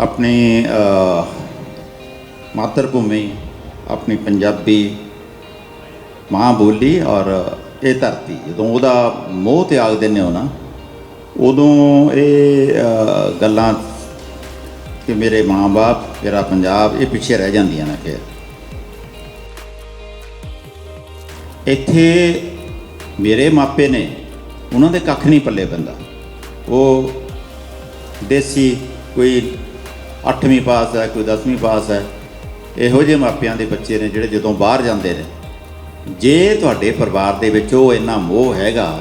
ਆਪਣੀ ਮਾਤਰ ਭੂਮੀ ਆਪਣੀ ਪੰਜਾਬੀ ਮਾਂ ਬੋਲੀ ਔਰ ਇਹ ਧਰਤੀ, ਜਦੋਂ ਉਹਦਾ ਮੋਹ ਤਿਆਗ ਦਿੰਦੇ ਹੋ ਨਾ, ਉਦੋਂ ਇਹ ਗੱਲਾਂ ਕਿ ਮੇਰੇ ਮਾਂ-ਬਾਪ, ਮੇਰਾ ਪੰਜਾਬ, ਇਹ ਪਿੱਛੇ ਰਹਿ ਜਾਂਦੀਆਂ ਨੇ ਫਿਰ। ਇੱਥੇ ਮੇਰੇ ਮਾਪੇ ਨੇ, ਉਹਨਾਂ ਦੇ ਕੱਖ ਨਹੀਂ ਪੱਲੇ ਪੈਂਦਾ। ਉਹ ਦੇਸੀ ਕੋਈ 8ਵੀਂ ਪਾਸ ਹੈ, ਕੋਈ 10ਵੀਂ ਪਾਸ ਹੈ। ਇਹੋ ਜਿਹੇ ਮਾਪਿਆਂ ਦੇ ਬੱਚੇ ਨੇ ਜਿਹੜੇ ਜਦੋਂ ਬਾਹਰ ਜਾਂਦੇ ਨੇ, ਜੇ ਤੁਹਾਡੇ ਪਰਿਵਾਰ ਦੇ ਵਿੱਚ ਉਹ ਇੰਨਾ ਮੋਹ ਹੈਗਾ,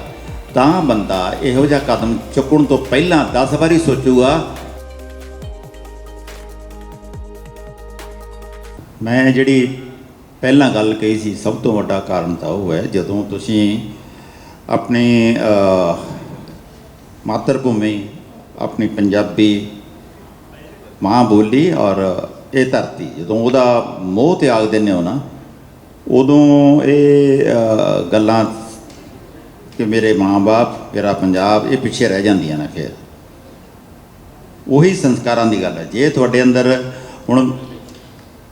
ਤਾਂ ਬੰਦਾ ਇਹੋ ਜਿਹਾ ਕਦਮ ਚੁੱਕਣ ਤੋਂ ਪਹਿਲਾਂ 10 ਵਾਰੀ ਸੋਚੂਗਾ, ਮੈਂ ਜਿਹੜੀ ਪਹਿਲਾਂ ਗੱਲ ਕਹੀ ਸੀ, ਸਭ ਤੋਂ ਵੱਡਾ ਕਾਰਨ ਤਾਂ ਉਹ ਹੈ, ਜਦੋਂ ਤੁਸੀਂ ਆਪਣੀ ਮਾਤਰ ਭੂਮੀ, ਆਪਣੀ ਪੰਜਾਬੀ ਮਾਂ ਬੋਲੀ ਔਰ ਇਹ ਧਰਤੀ, ਜਦੋਂ ਉਹਦਾ ਮੋਹ ਤਿਆਗ ਦਿੰਦੇ ਹੋ ਨਾ, ਉਦੋਂ ਇਹ ਗੱਲਾਂ ਕਿ ਮੇਰੇ ਮਾਂ-ਬਾਪ, ਮੇਰਾ ਪੰਜਾਬ, ਇਹ ਪਿੱਛੇ ਰਹਿ ਜਾਂਦੀਆਂ ਨੇ ਫਿਰ। ਉਹੀ ਸੰਸਕਾਰਾਂ ਦੀ ਗੱਲ ਹੈ। ਜੇ ਤੁਹਾਡੇ ਅੰਦਰ ਹੁਣ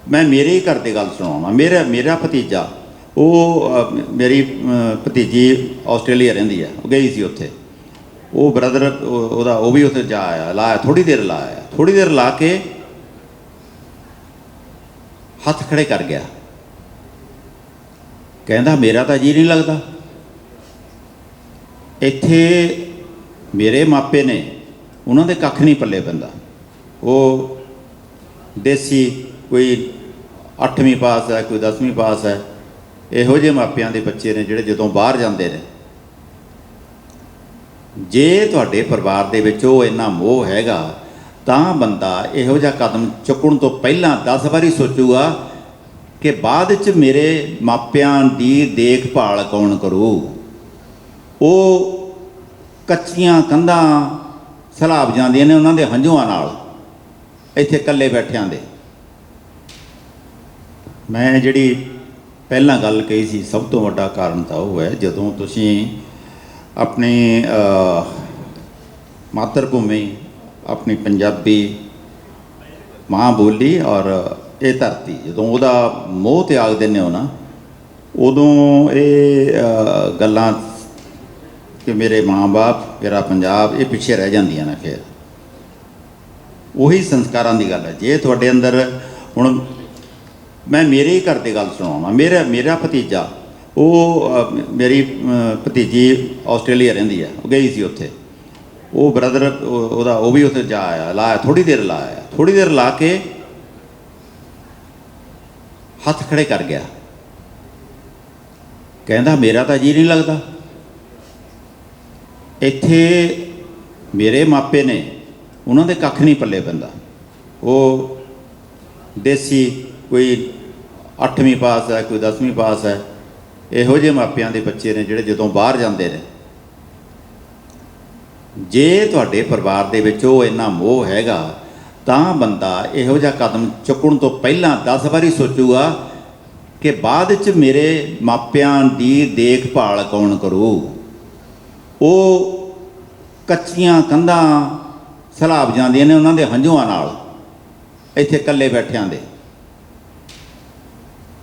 ਮੈਂ ਮੇਰੇ ਹੀ ਘਰ ਦੀ ਗੱਲ ਸੁਣਾਉਣਾ ਮੇਰਾ ਮੇਰਾ ਭਤੀਜਾ, ਉਹ ਮੇਰੀ ਭਤੀਜੀ ਆਸਟ੍ਰੇਲੀਆ ਰਹਿੰਦੀ ਹੈ, ਉਹ ਗਈ ਸੀ ਉੱਥੇ। ਉਹ ਬ੍ਰਦਰ ਉਹਦਾ, ਉਹ ਵੀ ਉੱਥੇ ਜਾ ਆਇਆ ਲਾਇਆ ਥੋੜੀ ਦੇਰ ਲਾਇਆ ਥੋੜੀ ਦੇਰ ਲਾ ਕੇ ਹੱਥ ਖੜੇ ਕਰ ਗਿਆ। ਕਹਿੰਦਾ, ਮੇਰਾ ਤਾਂ ਜੀ ਨਹੀਂ ਲੱਗਦਾ। ਇੱਥੇ ਮੇਰੇ ਮਾਪੇ ਨੇ, ਉਹਨਾਂ ਦੇ ਕੱਖ ਨਹੀਂ ਪੱਲੇ ਪੈਂਦਾ। ਉਹ ਦੇਸੀ ਕੋਈ 8ਵੀਂ ਪਾਸ ਹੈ, ਕੋਈ 10ਵੀਂ ਪਾਸ ਹੈ, ਇਹੋ ਜਿਹੇ ਮਾਪਿਆਂ ਦੇ ਬੱਚੇ ਨੇ ਜਿਹੜੇ ਜਦੋਂ ਬਾਹਰ ਜਾਂਦੇ ਨੇ। ਜੇ ਤੁਹਾਡੇ ਪਰਿਵਾਰ ਦੇ ਵਿੱਚ ਉਹ ਇੰਨਾ ਮੋਹ ਹੈਗਾ, ਤਾਂ ਬੰਦਾ ਇਹੋ ਜਿਹਾ ਕਦਮ ਚੁੱਕਣ ਤੋਂ ਪਹਿਲਾਂ 10 ਵਾਰੀ ਸੋਚੂਗਾ ਕਿ ਬਾਅਦ ਵਿੱਚ ਮੇਰੇ ਮਾਪਿਆਂ ਦੀ ਦੇਖਭਾਲ ਕੌਣ ਕਰੂ? ਉਹ ਕੱਚੀਆਂ ਕੰਧਾਂ ਸਲਾਬ ਜਾਂਦੀਆਂ ਨੇ ਉਹਨਾਂ ਦੇ ਹੰਝੂਆਂ ਨਾਲ, ਇੱਥੇ ਇਕੱਲੇ ਬੈਠਿਆਂ ਦੇ। ਮੈਂ ਜਿਹੜੀ ਪਹਿਲਾਂ ਗੱਲ ਕਹੀ ਸੀ, ਸਭ ਤੋਂ ਵੱਡਾ ਕਾਰਨ ਤਾਂ ਉਹ ਹੈ, ਜਦੋਂ ਤੁਸੀਂ ਆਪਣੀ ਮਾਤਰ ਭੂਮੀ ਆਪਣੀ ਪੰਜਾਬੀ ਮਾਂ ਬੋਲੀ ਔਰ ਇਹ ਧਰਤੀ। ਜਦੋਂ ਉਹਦਾ ਮੋਹ ਤਿਆਗ ਦਿੰਦੇ ਹੋ ਨਾ, ਉਦੋਂ ਇਹ ਗੱਲਾਂ ਕਿ ਮੇਰੇ ਮਾਂ-ਬਾਪ, ਮੇਰਾ ਪੰਜਾਬ, ਇਹ ਪਿੱਛੇ ਰਹਿ ਜਾਂਦੀਆਂ ਨੇ ਫਿਰ। ਉਹੀ ਸੰਸਕਾਰਾਂ ਦੀ ਗੱਲ ਹੈ। ਜੇ ਤੁਹਾਡੇ ਅੰਦਰ ਹੁਣ ਮੈਂ ਮੇਰੇ ਹੀ ਘਰ ਦੀ ਗੱਲ ਸੁਣਾਵਾਂ ਮੇਰਾ ਮੇਰਾ ਭਤੀਜਾ ਉਹ ਮੇਰੀ ਭਤੀਜੀ ਆਸਟ੍ਰੇਲੀਆ ਰਹਿੰਦੀ ਹੈ ਉਹ ਗਈ ਸੀ ਉੱਥੇ। ਉਹ ਬ੍ਰਦਰ ਉਹਦਾ, ਉਹ ਵੀ ਉੱਥੇ ਜਾ ਆਇਆ ਲਾਇਆ ਥੋੜੀ ਦੇਰ ਲਾਇਆ ਥੋੜੀ ਦੇਰ ਲਾ ਕੇ ਹੱਥ ਖੜੇ ਕਰ ਗਿਆ। ਕਹਿੰਦਾ, ਮੇਰਾ ਤਾਂ ਜੀ ਨਹੀਂ ਲੱਗਦਾ। ਇੱਥੇ ਮੇਰੇ ਮਾਪੇ ਨੇ, ਉਹਨਾਂ ਦੇ ਕੱਖ ਨਹੀਂ ਪੱਲੇ ਪੈਂਦਾ। ਉਹ ਦੇਸੀ, ਕੋਈ 8ਵੀਂ ਪਾਸ ਹੈ, ਕੋਈ 10ਵੀਂ ਪਾਸ ਹੈ ਇਹੋ ਜਿਹੇ ਮਾਪਿਆਂ ਦੇ ਬੱਚੇ ਨੇ ਜਿਹੜੇ ਜਦੋਂ ਬਾਹਰ ਜਾਂਦੇ ਨੇ, ਜੇ ਤੁਹਾਡੇ ਪਰਿਵਾਰ ਦੇ ਵਿੱਚ ਉਹ ਇੰਨਾ ਮੋਹ ਹੈਗਾ, ਤਾਂ ਬੰਦਾ ਇਹੋ ਜਿਹਾ ਕਦਮ ਚੁੱਕਣ ਤੋਂ ਪਹਿਲਾਂ 10 ਵਾਰੀ ਸੋਚੂਗਾ ਕਿ ਬਾਅਦ ਵਿੱਚ ਮੇਰੇ ਮਾਪਿਆਂ ਦੀ ਦੇਖਭਾਲ ਕੌਣ ਕਰੂ? ਉਹ ਕੱਚੀਆਂ ਕੰਧਾਂ ਸਲਾਬ ਜਾਂਦੀਆਂ ਨੇ ਉਹਨਾਂ ਦੇ ਹੰਝੂਆਂ ਨਾਲ, ਇੱਥੇ ਇਕੱਲੇ ਬੈਠਿਆਂ ਦੇ।